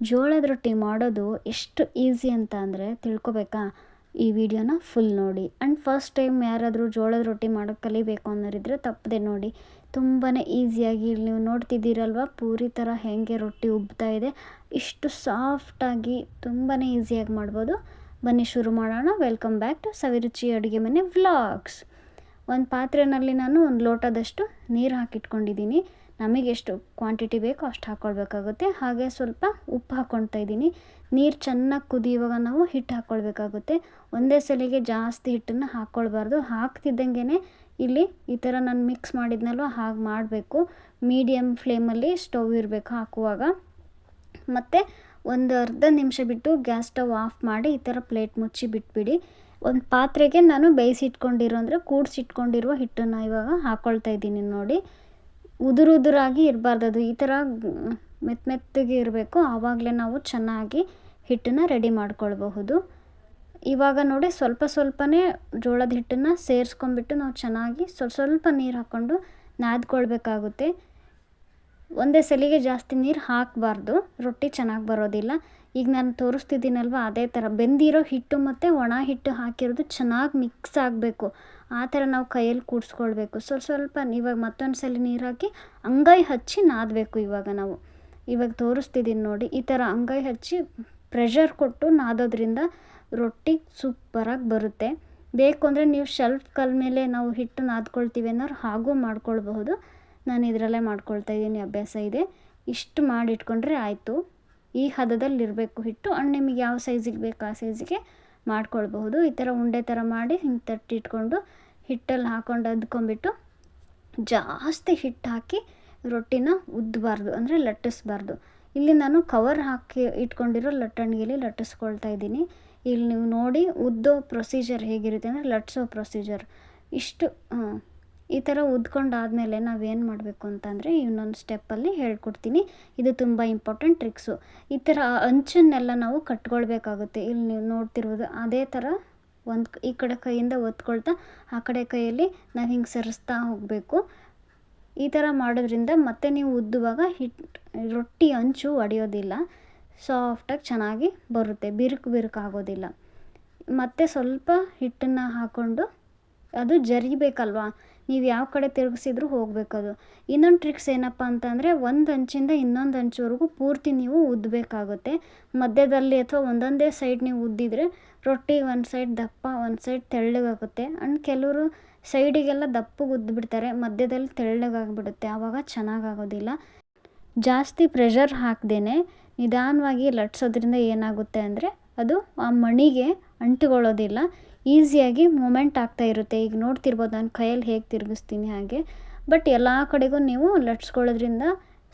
ಜೋಳದ ರೊಟ್ಟಿ ಮಾಡೋದು ಎಷ್ಟು ಈಸಿ ಅಂತ ಅಂದರೆ ತಿಳ್ಕೊಬೇಕಾ? ಈ ವಿಡಿಯೋನ ಫುಲ್ ನೋಡಿ. ಆ್ಯಂಡ್ ಫಸ್ಟ್ ಟೈಮ್ ಯಾರಾದರೂ ಜೋಳದ ರೊಟ್ಟಿ ಮಾಡೋಕ್ಕೆ ಕಲಿಬೇಕು ಅನ್ನೋರಿದ್ರೆ ತಪ್ಪದೆ ನೋಡಿ. ತುಂಬಾ ಈಸಿಯಾಗಿ ನೀವು ನೋಡ್ತಿದ್ದೀರಲ್ವ? ಪೂರಿ ಥರ ಹೇಗೆ ರೊಟ್ಟಿ ಉಬ್ತಾ ಇದೆ. ಇಷ್ಟು ಸಾಫ್ಟಾಗಿ ತುಂಬಾ ಈಸಿಯಾಗಿ ಮಾಡ್ಬೋದು. ಬನ್ನಿ ಶುರು ಮಾಡೋಣ. ವೆಲ್ಕಮ್ ಬ್ಯಾಕ್ ಟು ಸವಿರುಚಿ ಅಡುಗೆ ಮನೆ ವ್ಲಾಗ್ಸ್ ಒಂದು ಪಾತ್ರೆಯಲ್ಲಿ ನಾನು ಒಂದು ಲೋಟದಷ್ಟು ನೀರು ಹಾಕಿಟ್ಕೊಂಡಿದ್ದೀನಿ. ನಮಗೆ ಎಷ್ಟು ಕ್ವಾಂಟಿಟಿ ಬೇಕೋ ಅಷ್ಟು ಹಾಕ್ಕೊಳ್ಬೇಕಾಗುತ್ತೆ ಹಾಗೆ ಸ್ವಲ್ಪ ಉಪ್ಪು ಹಾಕ್ಕೊಳ್ತಾ ಇದ್ದೀನಿ. ನೀರು ಚೆನ್ನಾಗಿ ಕುದಿಯುವಾಗ ನಾವು ಹಿಟ್ಟು ಹಾಕ್ಕೊಳ್ಬೇಕಾಗುತ್ತೆ ಒಂದೇ ಸಲಿಗೆ ಜಾಸ್ತಿ ಹಿಟ್ಟನ್ನು ಹಾಕ್ಕೊಳ್ಬಾರ್ದು ಹಾಕ್ತಿದ್ದಂಗೆ ಇಲ್ಲಿ ಈ ಥರ ನಾನು ಮಿಕ್ಸ್ ಮಾಡಿದ್ನಲ್ವ ಹಾಗೆ ಮಾಡಬೇಕು. ಮೀಡಿಯಮ್ ಫ್ಲೇಮಲ್ಲಿ ಸ್ಟವ್ ಇರಬೇಕು ಹಾಕುವಾಗ. ಮತ್ತು ಒಂದು ಅರ್ಧ ನಿಮಿಷ ಬಿಟ್ಟು ಗ್ಯಾಸ್ ಸ್ಟವ್ ಆಫ್ ಮಾಡಿ ಈ ಥರ ಪ್ಲೇಟ್ ಮುಚ್ಚಿ ಬಿಟ್ಬಿಡಿ. ಒಂದು ಪಾತ್ರೆಗೆ ನಾನು ಬೇಯಿಸಿಟ್ಕೊಂಡಿರೋ ಅಂದರೆ ಕೂಡಿಸಿಟ್ಕೊಂಡಿರುವ ಹಿಟ್ಟನ್ನು ಇವಾಗ ಹಾಕ್ಕೊಳ್ತಾ ಇದ್ದೀನಿ ನೋಡಿ. ಉದುರು ಉದುರಾಗಿ ಇರಬಾರ್ದು ಅದು ಈ ಥರ ಮೆತ್ತ ಮೆತ್ತಗೆ ಇರಬೇಕು. ಆವಾಗಲೇ ನಾವು ಚೆನ್ನಾಗಿ ಹಿಟ್ಟನ್ನು ರೆಡಿ ಮಾಡ್ಕೊಳ್ಬಹುದು. ಇವಾಗ ನೋಡಿ ಸ್ವಲ್ಪ ಸ್ವಲ್ಪನೇ ಜೋಳದ ಹಿಟ್ಟನ್ನು ಸೇರಿಸ್ಕೊಂಬಿಟ್ಟು ನಾವು ಚೆನ್ನಾಗಿ ಸ್ವಲ್ಪ ಸ್ವಲ್ಪ ನೀರು ಹಾಕ್ಕೊಂಡು ನಾದ್ಕೊಳ್ಬೇಕಾಗುತ್ತೆ. ಒಂದೇ ಸಲಿಗೆ ಜಾಸ್ತಿ ನೀರು ಹಾಕಬಾರ್ದು. ರೊಟ್ಟಿ ಚೆನ್ನಾಗಿ ಬರೋದಿಲ್ಲ. ಈಗ ನಾನು ತೋರಿಸ್ತಿದ್ದೀನಲ್ವ, ಅದೇ ಥರ ಬೆಂದಿರೋ ಹಿಟ್ಟು ಮತ್ತು ಒಣ ಹಿಟ್ಟು ಹಾಕಿರೋದು ಚೆನ್ನಾಗಿ ಮಿಕ್ಸ್ ಆಗಬೇಕು. ಆ ಥರ ನಾವು ಕೈಯಲ್ಲಿ ಕೂಡಿಸ್ಕೊಳ್ಬೇಕು. ಸ್ವಲ್ಪ ಸ್ವಲ್ಪ ಇವಾಗ ಮತ್ತೊಂದು ಸಲ ನೀರು ಹಾಕಿ ಅಂಗೈ ಹಚ್ಚಿ ನಾದಬೇಕು ಇವಾಗ ನಾವು. ಇವಾಗ ತೋರಿಸ್ತಿದ್ದೀನಿ ನೋಡಿ, ಈ ಥರ ಅಂಗೈ ಹಚ್ಚಿ ಪ್ರೆಷರ್ ಕೊಟ್ಟು ನಾದೋದ್ರಿಂದ ರೊಟ್ಟಿ ಸೂಪರಾಗಿ ಬರುತ್ತೆ. ಬೇಕು ಅಂದರೆ ನೀವು ಶೆಲ್ಫ್ ಕಲ್ ಮೇಲೆ ನಾವು ಹಿಟ್ಟು ನಾದ್ಕೊಳ್ತೀವಿ ಅನ್ನೋರು ಹಾಗೂ ಮಾಡ್ಕೊಳ್ಬಹುದು. ನಾನು ಇದರಲ್ಲೇ ಮಾಡ್ಕೊಳ್ತಾ ಇದ್ದೀನಿ, ಅಭ್ಯಾಸ ಇದೆ. ಇಷ್ಟು ಮಾಡಿಟ್ಕೊಂಡ್ರೆ ಆಯಿತು. ಈ ಹದದಲ್ಲಿ ಇರಬೇಕು ಹಿಟ್ಟು. ಅಂಡ್ ನಿಮಗೆ ಯಾವ ಸೈಜಿಗೆ ಬೇಕು ಆ ಸೈಜಿಗೆ ಮಾಡ್ಕೊಳ್ಬಹುದು. ಈ ಥರ ಉಂಡೆ ಥರ ಮಾಡಿ ಹಿಂಗೆ ತಟ್ಟಿಟ್ಕೊಂಡು ಹಿಟ್ಟಲ್ಲಿ ಹಾಕ್ಕೊಂಡು ಅದ್ಕೊಂಡ್ಬಿಟ್ಟು ಜಾಸ್ತಿ ಹಿಟ್ಟು ಹಾಕಿ ರೊಟ್ಟಿನ ಉದ್ದಬಾರ್ದು ಅಂದರೆ ಲಟ್ಟಿಸ್ಬಾರ್ದು. ಇಲ್ಲಿ ನಾನು ಕವರ್ ಹಾಕಿ ಇಟ್ಕೊಂಡಿರೋ ಲಟ್ಟಣಿಗೆಲಿ ಲಟ್ಟಿಸ್ಕೊಳ್ತಾ ಇದ್ದೀನಿ. ಇಲ್ಲಿ ನೀವು ನೋಡಿ ಉದ್ದೋ ಪ್ರೊಸೀಜರ್ ಹೇಗಿರುತ್ತೆ, ಅಂದರೆ ಲಟ್ಸೋ ಪ್ರೊಸೀಜರ್ ಇಷ್ಟು ಈ ಥರ ಉದ್ಕೊಂಡಾದಮೇಲೆ ನಾವೇನು ಮಾಡಬೇಕು ಅಂತಂದರೆ ಇನ್ನೊಂದು ಸ್ಟೆಪ್ಪಲ್ಲಿ ಹೇಳ್ಕೊಡ್ತೀನಿ. ಇದು ತುಂಬ ಇಂಪಾರ್ಟೆಂಟ್ ಟ್ರಿಕ್ಸು. ಈ ಥರ ಅಂಚನ್ನೆಲ್ಲ ನಾವು ಕಟ್ಕೊಳ್ಬೇಕಾಗುತ್ತೆ. ಇಲ್ಲಿ ನೀವು ನೋಡ್ತಿರ್ಬೋದು ಅದೇ ಥರ ಒಂದು ಈ ಕಡೆ ಕೈಯಿಂದ ಒತ್ಕೊಳ್ತಾ ಆ ಕಡೆ ಕೈಯಲ್ಲಿ ನಾವು ಹಿಂಗೆ ಸರಿಸ್ತಾ ಹೋಗಬೇಕು. ಈ ಥರ ಮಾಡೋದ್ರಿಂದ ಮತ್ತೆ ನೀವು ಉದ್ದುವಾಗ ಹಿಟ್ ರೊಟ್ಟಿ ಅಂಚು ಒಡೆಯೋದಿಲ್ಲ. ಸಾಫ್ಟಾಗಿ ಚೆನ್ನಾಗಿ ಬರುತ್ತೆ. ಬಿರುಕು ಬಿರುಕು ಆಗೋದಿಲ್ಲ ಮತ್ತೆ ಸ್ವಲ್ಪ ಹಿಟ್ಟನ್ನು ಹಾಕ್ಕೊಂಡು ಅದು ಜರಿಬೇಕಲ್ವಾ? ನೀವು ಯಾವ ಕಡೆ ತಿರುಗಿಸಿದ್ರೂ ಹೋಗಬೇಕದು. ಇನ್ನೊಂದು ಟ್ರಿಕ್ಸ್ ಏನಪ್ಪ ಅಂತಂದರೆ ಒಂದು ಅಂಚಿಂದ ಇನ್ನೊಂದು ಅಂಚುವರೆಗೂ ಪೂರ್ತಿ ನೀವು ಉದ್ದಬೇಕಾಗುತ್ತೆ ಮಧ್ಯದಲ್ಲಿ ಅಥವಾ ಒಂದೊಂದೇ ಸೈಡ್ ನೀವು ಉದ್ದಿದ್ರೆ ರೊಟ್ಟಿ ಒಂದು ಸೈಡ್ ದಪ್ಪ ಒಂದು ಸೈಡ್ ತೆಳ್ಳಗಾಗುತ್ತೆ. ಆ್ಯಂಡ್ ಕೆಲವರು ಸೈಡಿಗೆಲ್ಲ ದಪ್ಪಗೆ ಉದ್ದುಬಿಡ್ತಾರೆ ಮಧ್ಯದಲ್ಲಿ ತೆಳ್ಳಗಾಗ್ಬಿಡುತ್ತೆ. ಆವಾಗ ಚೆನ್ನಾಗಾಗೋದಿಲ್ಲ. ಜಾಸ್ತಿ ಪ್ರೆಷರ್ ಹಾಕ್ದೇ ನಿಧಾನವಾಗಿ ಲಟ್ಸೋದ್ರಿಂದ ಏನಾಗುತ್ತೆ ಅಂದರೆ ಅದು ಆ ಮಣಿಗೆ ಅಂಟುಕೊಳ್ಳೋದಿಲ್ಲ. ಈಸಿಯಾಗಿ ಮೂಮೆಂಟ್ ಆಗ್ತಾ ಇರುತ್ತೆ. ಈಗ ನೋಡ್ತಿರ್ಬೋದು ನಾನು ಕೈಯಲ್ಲಿ ಹೇಗೆ ತಿರುಗಿಸ್ತೀನಿ ಹಾಗೆ. ಬಟ್ ಎಲ್ಲ ಕಡೆಗೂ ನೀವು ಲಟ್ಸ್ಕೊಳ್ಳೋದ್ರಿಂದ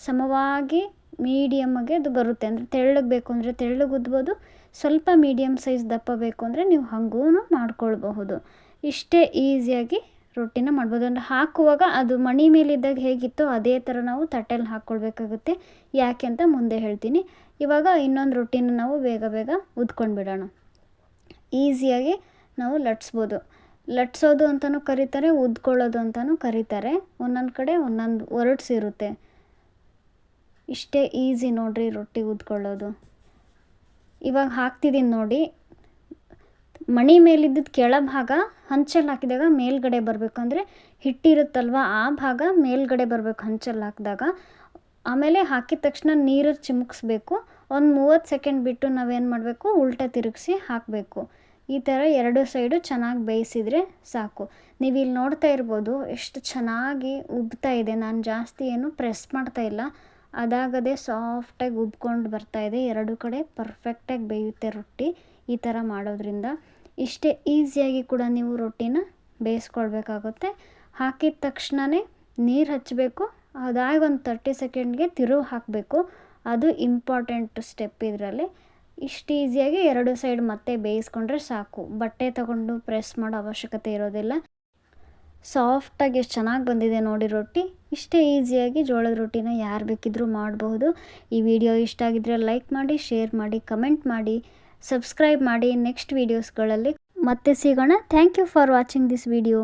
ಸಮವಾಗಿ ಮೀಡಿಯಮ್ಮಾಗೆ ಅದು ಬರುತ್ತೆ. ಅಂದರೆ ತೆಳ್ಳಗೆ ಬೇಕು ಅಂದರೆ ತೆಳ್ಳಗೆ ಉದ್ಬೋದು, ಸ್ವಲ್ಪ ಮೀಡಿಯಮ್ ಸೈಜ್ ದಪ್ಪ ಬೇಕು ಅಂದರೆ ನೀವು ಹಾಗೂ ಮಾಡ್ಕೊಳ್ಬಹುದು. ಇಷ್ಟೇ ಈಸಿಯಾಗಿ ರೊಟ್ಟಿನ ಮಾಡ್ಬೋದು. ಅಂದರೆ ಹಾಕುವಾಗ ಅದು ಮಣಿ ಮೇಲಿದ್ದಾಗ ಹೇಗಿತ್ತೋ ಅದೇ ಥರ ನಾವು ತಟ್ಟೆಲಿ ಹಾಕ್ಕೊಳ್ಬೇಕಾಗುತ್ತೆ ಯಾಕೆ ಅಂತ ಮುಂದೆ ಹೇಳ್ತೀನಿ. ಇವಾಗ ಇನ್ನೊಂದು ರೊಟ್ಟಿನ ನಾವು ಬೇಗ ಬೇಗ ಉದ್ಕೊಂಡು ಬಿಡೋಣ. ಈಸಿಯಾಗಿ ನಾವು ಲಟ್ಸ್ಬೋದು. ಲಟ್ಸೋದು ಅಂತಲೂ ಕರೀತಾರೆ, ಉದ್ಕೊಳ್ಳೋದು ಅಂತಲೂ ಕರೀತಾರೆ. ಒಂದೊಂದು ಕಡೆ ಒಂದೊಂದು ವರ್ಡ್ಸ್ ಇರುತ್ತೆ. ಇಷ್ಟೇ ಈಸಿ ನೋಡಿರಿ ರೊಟ್ಟಿ ಉದ್ಕೊಳ್ಳೋದು. ಇವಾಗ ಹಾಕ್ತಿದ್ದೀನಿ ನೋಡಿ. ಮಣಿ ಮೇಲಿದ್ದದ್ದು ಕೆಳಭಾಗ ಹಂಚಲ್ಲಿ ಹಾಕಿದಾಗ ಮೇಲ್ಗಡೆ ಬರಬೇಕು. ಅಂದರೆ ಹಿಟ್ಟಿರುತ್ತಲ್ವ, ಆ ಭಾಗ ಮೇಲ್ಗಡೆ ಬರಬೇಕು ಹಂಚಲ್ಲಿ ಹಾಕಿದಾಗ. ಆಮೇಲೆ ಹಾಕಿದ ತಕ್ಷಣ ನೀರು ಚಿಮುಕ್ಸ್ಬೇಕು. ಒಂದು ಮೂವತ್ತು ಸೆಕೆಂಡ್ ಬಿಟ್ಟು ನಾವೇನು ಮಾಡಬೇಕು? ಉಲ್ಟ ತಿರುಗಿಸಿ ಹಾಕಬೇಕು. ಈ ಥರ ಎರಡು ಸೈಡು ಚೆನ್ನಾಗಿ ಬೇಯಿಸಿದರೆ ಸಾಕು. ನೀವು ಇಲ್ಲಿ ನೋಡ್ತಾ ಇರ್ಬೋದು, ಎಷ್ಟು ಚೆನ್ನಾಗಿ ಉಬ್ತಾ ಇದೆ. ನಾನು ಜಾಸ್ತಿ ಏನು ಪ್ರೆಸ್ ಮಾಡ್ತಾ ಇಲ್ಲ. ಅದಾಗದೆ ಸಾಫ್ಟಾಗಿ ಉಬ್ಕೊಂಡು ಬರ್ತಾ ಇದೆ. ಎರಡು ಕಡೆ ಪರ್ಫೆಕ್ಟಾಗಿ ಬೇಯುತ್ತೆ ರೊಟ್ಟಿ. ಈ ಥರ ಮಾಡೋದ್ರಿಂದ ಇಷ್ಟೇ ಈಸಿಯಾಗಿ ಕೂಡ ನೀವು ರೊಟ್ಟಿನ ಬೇಯಿಸ್ಕೊಳ್ಬೇಕಾಗುತ್ತೆ. ಹಾಕಿದ ತಕ್ಷಣವೇ ನೀರು ಹಚ್ಚಬೇಕು ಅದಾಗಿ ಒಂದು ತರ್ಟಿ ಸೆಕೆಂಡ್ಗೆ ತಿರುವು ಹಾಕಬೇಕು. ಅದು ಇಂಪಾರ್ಟೆಂಟ್ ಸ್ಟೆಪ್ ಇದರಲ್ಲಿ. ಇಷ್ಟು ಈಸಿಯಾಗಿ ಎರಡು ಸೈಡ್ ಮತ್ತೆ ಬೇಯಿಸ್ಕೊಂಡ್ರೆ ಸಾಕು. ಬಟ್ಟೆ ತಗೊಂಡು ಪ್ರೆಸ್ ಮಾಡೋ ಅವಶ್ಯಕತೆ ಇರೋದಿಲ್ಲ. ಸಾಫ್ಟಾಗಿ ಎಷ್ಟು ಚೆನ್ನಾಗಿ ಬಂದಿದೆ ನೋಡಿ ರೊಟ್ಟಿ. ಇಷ್ಟೇ ಈಸಿಯಾಗಿ ಜೋಳದ ರೊಟ್ಟಿನ ಯಾರು ಬೇಕಿದ್ದರೂ ಮಾಡಬಹುದು ಈ ವಿಡಿಯೋ ಇಷ್ಟ ಆಗಿದ್ದರೆ ಲೈಕ್ ಮಾಡಿ ಶೇರ್ ಮಾಡಿ ಕಮೆಂಟ್ ಮಾಡಿ. ಸಬ್ಸ್ಕ್ರೈಬ್ ಮಾಡಿ ನೆಕ್ಸ್ಟ್ ವೀಡಿಯೋಸ್ಗಳಲ್ಲಿ ಮತ್ತೆ ಸಿಗೋಣ. Thank you for watching this video